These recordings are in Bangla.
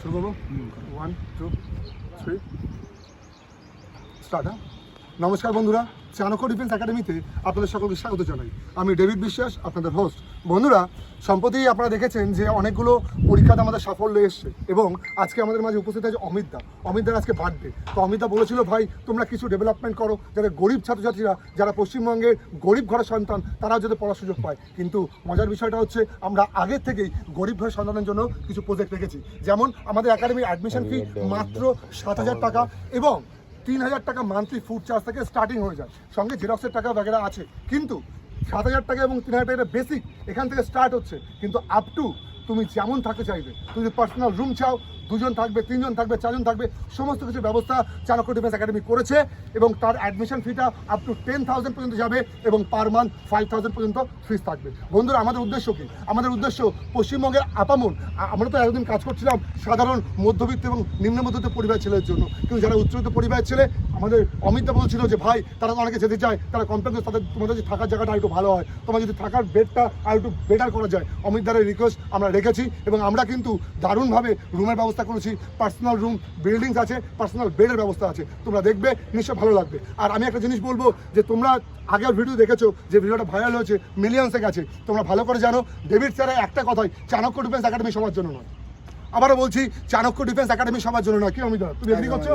শুরু করব? ওয়ান টু থ্রি স্টার্ট হ্যাঁ নমস্কার বন্ধুরা। চাণক্য ডিফেন্স একাডেমিতে আপনাদের সকলকে স্বাগত জানাই। আমি ডেভিড বিশ্বাস আপনাদের হোস্ট বন্ধুরা সম্প্রতি আপনারা দেখেছেন যে অনেকগুলো পরীক্ষাতে আমাদের সাফল্য এসছে এবং আজকে আমাদের মাঝে উপস্থিত আছে অমিত দা। অমিত দার আজকে বার্থডে তো অমিত দা বলেছিল ভাই তোমরা কিছু ডেভেলপমেন্ট করো। যাতে গরিব ছাত্রছাত্রীরা যারা পশ্চিমবঙ্গের গরিব ঘরের সন্তান তারাও যাতে পড়ার সুযোগ পায়। কিন্তু মজার বিষয়টা হচ্ছে আমরা আগের থেকেই গরিব ঘরের সন্তানের জন্য কিছু প্রজেক্ট রেখেছি যেমন আমাদের একাডেমির অ্যাডমিশন ফি মাত্র সাত হাজার টাকা এবং তিন হাজার টাকা মান্থলি ফুড চার্জ থেকে স্টার্টিং হয়ে যায়। সঙ্গে জেরক্সের টাকা বাগেরা আছে। কিন্তু সাত হাজার টাকা এবং তিন হাজার টাকা বেসিক এখান থেকে স্টার্ট হচ্ছে। কিন্তু আপ টু তুমি যেমন থাকতে চাইবে, তুমি যদি পার্সোনাল রুম চাও দুজন থাকবে, তিনজন থাকবে, চারজন থাকবে, সমস্ত কিছু ব্যবস্থা চাণক্য ডিফেন্স একাডেমি করেছে এবং তার অ্যাডমিশন ফিটা আপ টু টেন থাউজেন্ড পর্যন্ত যাবে এবং পার মান্থ ফাইভ থাউজেন্ড পর্যন্ত ফিস থাকবে। বন্ধুরা, আমাদের উদ্দেশ্য কি? আমাদের উদ্দেশ্য পশ্চিমবঙ্গের আপামন আমরা তো এতদিন কাজ করছিলাম সাধারণ, মধ্যবিত্ত এবং নিম্ন মধ্যবিত্ত পরিবার ছেলের জন্য। কিন্তু যারা উচ্চবিত্ত পরিবারের ছেলে, আমাদের অমিতদা বলছিল যে, ভাই, তারা তো অনেকে যেতে চায়, তারা কমপ্লেক্স তাদের, তোমাদের যদি থাকার জায়গাটা একটু ভালো হয় তোমার যদি থাকার বেডটা আর একটু বেটার করা যায়। অমিত দ্বারের রিকোয়েস্ট আমরা রেখেছি এবং আমরা কিন্তু দারুণভাবে রুমের ব্যবস্থা করেছি পার্সোনাল রুম বিল্ডিংস আছে পার্সোনাল বেডের ব্যবস্থা আছে। তোমরা দেখবে নিশ্চয় ভালো লাগবে। আর আমি একটা জিনিস বলব যে তোমরা আগের ভিডিও দেখেছ যে ভিডিওটা ভাইরাল হয়েছে মিলিয়ন্সে গেছে তোমরা ভালো করে জানো ডেভিড স্যারের একটা কথাই চাণক্য ডিফেন্স একাডেমি সবার জন্য নয়। আবারও বলছি চাণক্য ডিফেন্স একাডেমি সবার জন্য নয়। কি অমিতা তুমি এগ্রি করছ?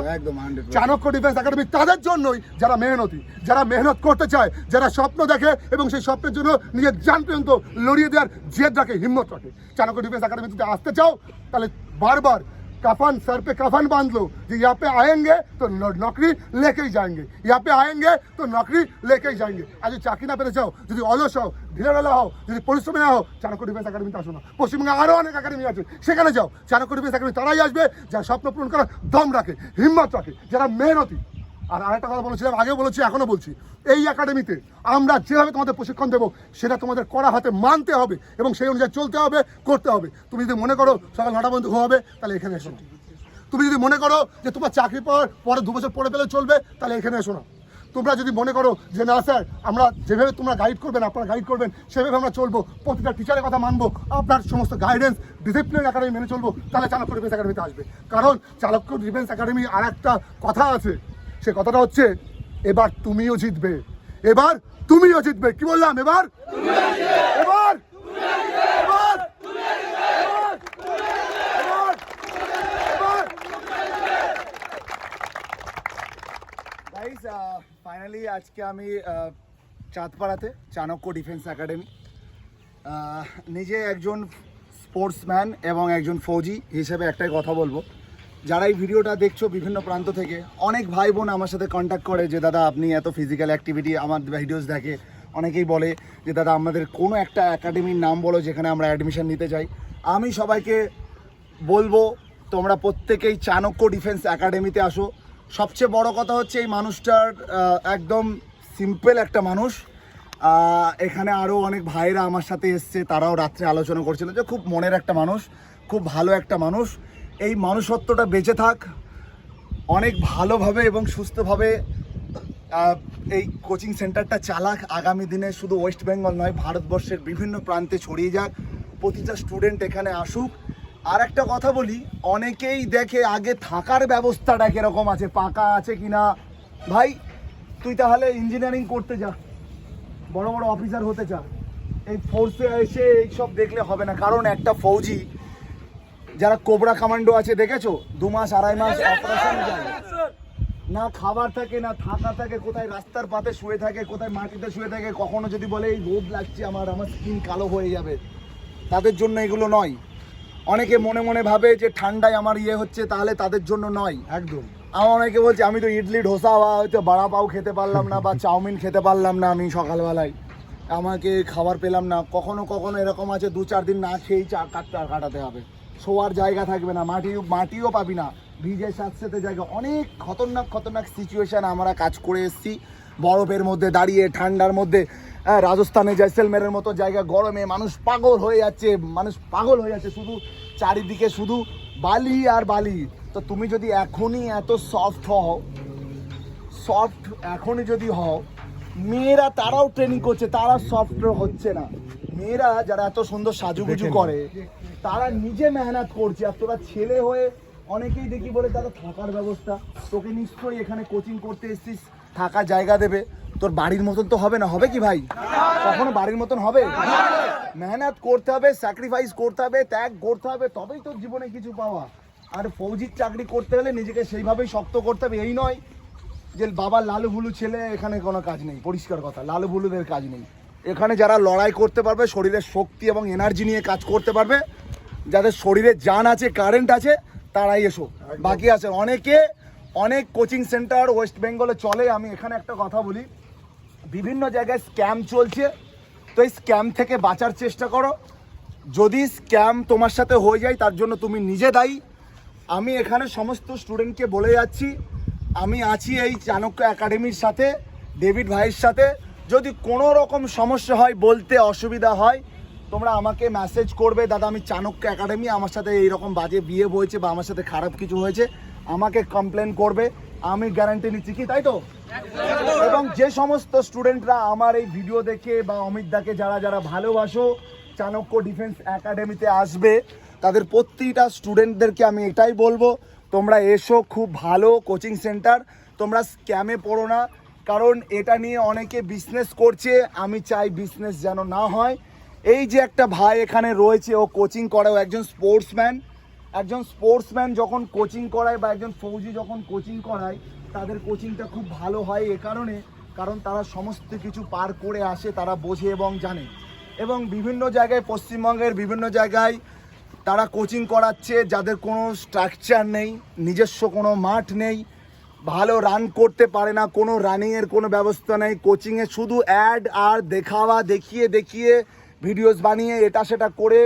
চাণক্য ডিফেন্স একাডেমি তাদের জন্যই যারা মেহনতি যারা মেহনত করতে চায় যারা স্বপ্ন দেখে এবং সেই স্বপ্নের জন্য নিজের জান পর্যন্ত লড়িয়ে দেওয়ার জেদ রাখে হিম্মত রাখে। চাণক্য ডিফেন্স একাডেমি যদি আসতে চাও তাহলে বারবার कफन सर पे कफन बांध लो कि यहाँ पे आएंगे तो न- नौकरी लेके ही जाएंगे यहाँ पे आएंगे तो नौकरी लेके ही जाएंगे আজ যদি চাকরি না পেতে চাও যদি অলস হও ঢিলাঢালা হও যদি পরিশ্রমী না হও চাণক্য ডিফেন্স একাডেমিতে আসো না পশ্চিমবঙ্গে আরও অনেক একাডেমি আছে সেখানে যাও চাণক্য ডিফেন্স একাডেমি তারাই আসবে যারা স্বপ্ন পূরণ করার দম রাখে হিম্মত রাখে যারা মেহনতি আর আরেকটা কথা বলেছিলাম, আগেও বলেছি এখনও বলছি। এই একাডেমিতে আমরা যেভাবে তোমাদের প্রশিক্ষণ দেবো, সেটা তোমাদের করা হাতে মানতে হবে এবং সেই অনুযায়ী চলতে হবে, করতে হবে। তুমি যদি মনে করো সকাল নটা পর্যন্ত হবে তাহলে এখানে এসো না। তুমি যদি মনে করো যে তোমার চাকরি পাওয়ার পরে দু বছর পরে পেলে চলবে, তাহলে এখানে এসো না। তোমরা যদি মনে করো যে, না স্যার, আমরা যেভাবে তোমরা গাইড করবেন, আপনারা গাইড করবেন, সেভাবে আমরা চলবো, প্রতিটা টিচারের কথা মানবো, আপনার সমস্ত গাইডেন্স ডিসিপ্লিন একাডেমি মেনে চলবো, তাহলে চাণক্য ডিফেন্স একাডেমিতে আসবে। কারণ চাণক্য ডিফেন্স একাডেমি আর একটা কথা আছে। সে কথাটা হচ্ছে, এবার তুমিও জিতবে। এবার তুমিও জিতবে। কি বললাম? এবার এবার ফাইনালি আজকে আমি চাঁদপাড়াতে চাণক্য ডিফেন্স একাডেমি নিজে একজন স্পোর্টসম্যান এবং একজন ফৌজি হিসেবে একটাই কথা বলব। যারা এই ভিডিওটা দেখছ বিভিন্ন প্রান্ত থেকে, অনেক ভাই বোন আমার সাথে কন্ট্যাক্ট করে যে, দাদা, আপনি এত ফিজিক্যাল অ্যাক্টিভিটি আমার ভিডিওস দেখে। অনেকেই বলে যে, দাদা, আমাদের কোনো একটা একাডেমির নাম বলো যেখানে আমরা অ্যাডমিশন নিতে চাই। আমি সবাইকে বলব, তোমরা প্রত্যেকেই চাণক্য ডিফেন্স একাডেমিতে আসো। সবচেয়ে বড় কথা হচ্ছে এই মানুষটার একদম সিম্পল একটা মানুষ। এখানে আরও অনেক ভাইরা আমার সাথে এসছে, তারাও রাত্রে আলোচনা করছিল যে, খুব মনের একটা মানুষ, খুব ভালো একটা মানুষ। এই মানুষত্বটা বেঁচে থাক, অনেক ভালোভাবে এবং সুস্থভাবে এই কোচিং সেন্টারটা চালাক। আগামী দিনে শুধু ওয়েস্ট বেঙ্গল নয়, ভারতবর্ষের বিভিন্ন প্রান্তে ছড়িয়ে যাক। প্রতিটা স্টুডেন্ট এখানে আসুক। আর একটা কথা বলি, অনেকেই দেখে আগে থাকার ব্যবস্থাটা কীরকম আছে, পাকা আছে কি না ভাই, তুই তাহলে ইঞ্জিনিয়ারিং করতে যা। বড় বড় অফিসার হতে চা এই ফোর্সে এসে এইসব দেখলে হবে না। কারণ একটা ফৌজি যারা কোবরা কমান্ডো আছে দেখেছ দু মাস আড়াই মাস অপারেশন যায় না খাবার থাকে না থাকা থাকে কোথায় রাস্তার পাতে শুয়ে থাকে কোথায় মাটিতে শুয়ে থাকে কখনো যদি বলে এই রোদ লাগছে আমার আমার স্কিন কালো হয়ে যাবে তাদের জন্য এগুলো নয় অনেকে মনে মনে ভাবে যে ঠান্ডায় আমার ইয়ে হচ্ছে তাহলে তাদের জন্য নয় একদম আমার অনেকে বলছে আমি তো ইডলি ডোসা বা হয়তো বাড়া পাও খেতে পারলাম না বা চাউমিন খেতে পারলাম না আমি সকালবেলায় আমাকে খাবার পেলাম না কখনো কখনো এরকম আছে দু চার দিন না খেয়েই চা কাটতে কাটাতে হবে শোয়ার জায়গা থাকবে না মাটি মাটিও পাবি না। ভিজে সাথে জায়গা। অনেক খতরনাক খতরনাক সিচুয়েশান আমরা কাজ করে এসেছি। বরফের মধ্যে দাঁড়িয়ে ঠান্ডার মধ্যে হ্যাঁ, রাজস্থানে জয়সেলমেরের মতো জায়গা গরমে মানুষ পাগল হয়ে যাচ্ছে মানুষ পাগল হয়ে যাচ্ছে। শুধু চারিদিকে শুধু বালি আর বালি। তো তুমি যদি এখনই এত সফট হও সফট এখনই যদি হও মেয়েরা তারাও ট্রেনিং করছে তারা সফট হচ্ছে না। মেয়েরা যারা এত সুন্দর সাজুগুজু করে তারা নিজে মেহনত করছে আর তোরা ছেলে হয়ে অনেকেই দেখি বলে তারা থাকার ব্যবস্থা। তোকে নিশ্চয়ই এখানে কোচিং করতে এসছিস। থাকা জায়গা দেবে। তোর বাড়ির মতন তো হবে না। হবে কি ভাই? কখনো বাড়ির মতন হবে? মেহনত করতে হবে স্যাক্রিফাইস করতে হবে, ত্যাগ করতে হবে, তবেই তোর জীবনে কিছু পাওয়া। আর ফৌজির চাকরি করতে হলে নিজেকে সেইভাবেই শক্ত করতে হবে। এই নয় যে বাবার লালু ভুলু ছেলে, এখানে কোনো কাজ নেই। পরিষ্কার কথা, লালু ভুলুদের কাজ নেই। এখানে যারা লড়াই করতে পারবে, শরীরের শক্তি এবং এনার্জি নিয়ে কাজ করতে পারবে যাদের শরীরে জান আছে কারেন্ট আছে তারাই এসো। বাকি আছে অনেকে অনেক কোচিং সেন্টার ওয়েস্ট বেঙ্গলে চলে। আমি এখানে একটা কথা বলি। বিভিন্ন জায়গায় স্ক্যাম চলছে। তো এই স্ক্যাম থেকে বাঁচার চেষ্টা করো। যদি স্ক্যাম তোমার সাথে হয়ে যায় তার জন্য তুমি নিজে দায়ী। আমি এখানে সমস্ত স্টুডেন্টকে বলে যাচ্ছি। আমি আছি এই চাণক্য একাডেমির সাথে ডেভিড ভাইয়ের সাথে। যদি কোনো রকম সমস্যা হয় বলতে অসুবিধা হয় তোমরা আমাকে মেসেজ করবে, দাদা, আমি চাণক্য একাডেমি আমার সাথে এইরকম বাজে বিয়ে হয়েছে বা আমার সাথে খারাপ কিছু হয়েছে, আমাকে কমপ্লেন করবে, আমি গ্যারান্টি নিচ্ছি। কি, তাই তো? এবং যে সমস্ত স্টুডেন্টরা আমার এই ভিডিও দেখে বা অমিত দাকে যারা যারা ভালোবাসো, চাণক্য ডিফেন্স একাডেমিতে আসবে, তাদের প্রতিটা স্টুডেন্টদেরকে আমি এটাই বলব, তোমরা এসো, খুব ভালো কোচিং সেন্টার তোমরা স্ক্যামে পড়ো না, কারণ এটা নিয়ে অনেকে বিজনেস করছে, আমি চাই বিজনেস যেন না হয়। এই যে একটা ভাই এখানে রয়েছে, ও কোচিং করে, ও একজন স্পোর্টসম্যান একজন স্পোর্টসম্যান যখন কোচিং করায় বা একজন ফৌজি যখন কোচিং করায়, তাদের কোচিংটা খুব ভালো হয় এ কারণে, কারণ তারা সমস্ত কিছু পার করে আসে, তারা বোঝে এবং জানে। এবং বিভিন্ন জায়গায়, পশ্চিমবঙ্গের বিভিন্ন জায়গায় তারা কোচিং করাচ্ছে, যাদের কোনো স্ট্রাকচার নেই, নিজস্ব কোনো মাঠ নেই, ভালো রান করতে পারে না, কোনো রানিংয়ের কোনো ব্যবস্থা নেই কোচিংয়ে শুধু অ্যাড আর দেখাওয়া, দেখিয়ে দেখিয়ে ভিডিওস বানিয়ে এটা সেটা করে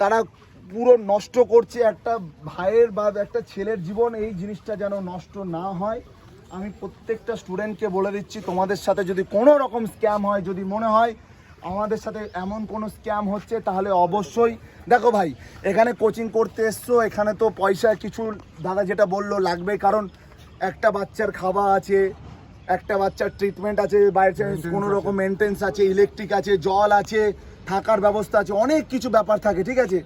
তারা পুরো নষ্ট করছে একটা ভাইয়ের বা একটা ছেলের জীবন। এই জিনিসটা যেন নষ্ট না হয়। আমি প্রত্যেকটা স্টুডেন্টকে বলে দিচ্ছি তোমাদের সাথে যদি কোনো রকম স্ক্যাম হয় যদি মনে হয় আমাদের সাথে এমন কোনো স্ক্যাম হচ্ছে তাহলে অবশ্যই দেখো ভাই এখানে কোচিং করতে এসছো এখানে তো পয়সা কিছু দাদা যেটা বলল লাগবে কারণ একটা বাচ্চার খাওয়া আছে একটা বাচ্চার ট্রিটমেন্ট আছে বাইরে কোনো রকম মেনটেন্স আছে ইলেকট্রিক আছে জল আছে থাকার ব্যবস্থা আছে, অনেক কিছু ব্যাপার থাকে, ঠিক আছে?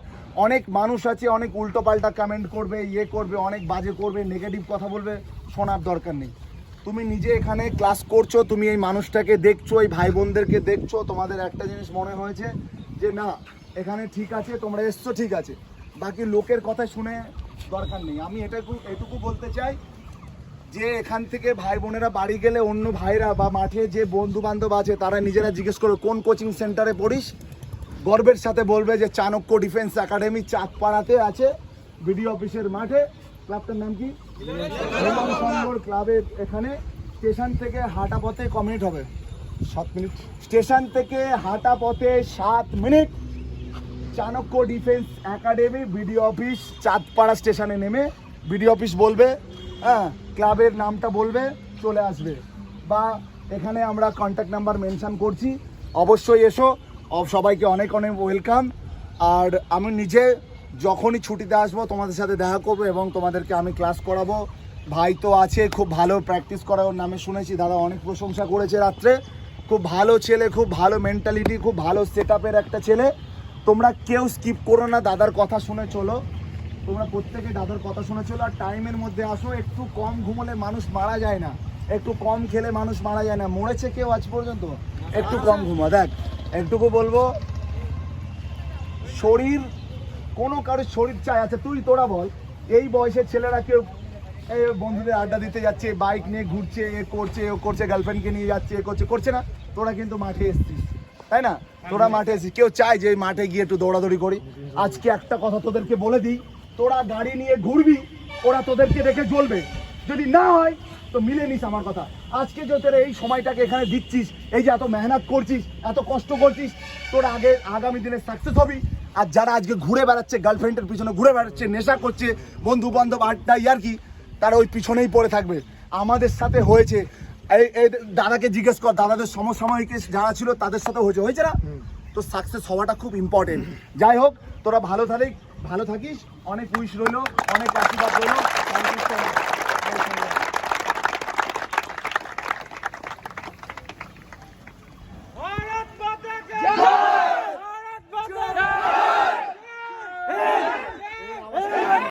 অনেক মানুষ আছে, অনেক উল্টো পাল্টা কমেন্ট করবে ইয়ে করবে, অনেক বাজে করবে নেগেটিভ কথা বলবে, শোনার দরকার নেই। তুমি নিজে এখানে ক্লাস করছ, তুমি এই মানুষটাকে দেখছ, এই ভাই বোনদেরকে দেখছ, তোমাদের একটা জিনিস মনে হয়েছে যে না, এখানে ঠিক আছে, তোমরা এসছো, ঠিক আছে। বাকি লোকের কথা শুনে দরকার নেই। আমি এটাকু এটুকু বলতে চাই যে এখান থেকে ভাই বোনেরা বাড়ি গেলে অন্য ভাইরা বা মাঠে যে বন্ধু বান্ধব আছে, তারা নিজেরা জিজ্ঞেস করবে কোন কোচিং সেন্টারে পড়িস? গর্বের সাথে বলবে যে চাণক্য ডিফেন্স একাডেমি চাঁদপাড়াতে আছে, বিডিও অফিসের মাঠে। ক্লাবটার নাম কি? ক্লাবের এখানে। স্টেশন থেকে হাঁটা পথে ক মিনিট হবে? সাত মিনিট। স্টেশন থেকে হাঁটা পথে সাত minute. Chanakya defence academy, BDO office Chandpara স্টেশনে নেমে বিডিও অফিস বলবে হ্যাঁ ক্লাবের নামটা বলবে, চলে আসবে। বা এখানে আমরা কন্ট্যাক্ট নাম্বার মেনশান করছি। অবশ্যই এসো। সবাইকে অনেক অনেক ওয়েলকাম। আর আমি নিজে যখনই ছুটিতে আসব, তোমাদের সাথে দেখা করব এবং তোমাদেরকে আমি ক্লাস করাবো। ভাই তো আছে, খুব ভালো প্র্যাকটিস করার নামে শুনেছি। দাদা অনেক প্রশংসা করেছে রাত্রে। খুব ভালো ছেলে, খুব ভালো মেন্টালিটি খুব ভালো সেট একটা ছেলে। তোমরা কেউ স্কিপ করো না, দাদার কথা শুনে চলো। তোমরা প্রত্যেকে দাদার কথা শুনে চলো। আর টাইমের মধ্যে আসো, একটু কম ঘুমোলে মানুষ মারা যায় না। একটু কম খেলে মানুষ মারা যায় না। মরেছে কেউ আজ পর্যন্ত? একটু কম ঘুমা দেখ। একটুকু বলব। শরীর, কোনো কারোর শরীর চাই আচ্ছা তুই তোরা বল। এই বয়সের ছেলেরা কেউ বন্ধুদের আড্ডা দিতে যাচ্ছে, বাইক নিয়ে ঘুরছে, এ করছে, ও করছে গার্লফ্রেন্ডকে নিয়ে যাচ্ছে, এ করছে করছে না। তোরা কিন্তু মাঠে এসছিস, তাই না? তোরা মাঠে এসছিস। কেউ চায় যে মাঠে গিয়ে একটু দৌড়াদৌড়ি করি। আজকে একটা কথা তোদেরকে বলে দিই, তোরা গাড়ি নিয়ে ঘুরবি, ওরা তোদেরকে দেখে জ্বলবে। যদি না হয় তো মিলে নিস আমার কথা। আজকে যে তোরা এই সময়টাকে এখানে দিচ্ছিস এই যে এত মেহনত করছিস এত কষ্ট করছিস তোর আগে আগামী দিনে সাকসেস হবি। আর যারা আজকে ঘুরে বেড়াচ্ছে গার্লফ্রেন্ডের পিছনে ঘুরে বেড়াচ্ছে নেশা করছে বন্ধু বান্ধব আড্ডা ইয়ার কি তারা ওই পিছনেই পড়ে থাকবে। আমাদের সাথে হয়েছে এই এই দাদাকে জিজ্ঞেস কর দাদাদের সমসাময়িকে যারা ছিল তাদের সাথে হয়েছে। হয়েছে না? তো সাকসেস হওয়াটা খুব ইম্পর্টেন্ট যাই হোক তোরা ভালো থাকিস ভালো থাকিস অনেক উইশ রইল অনেক আশীর্বাদ রইল।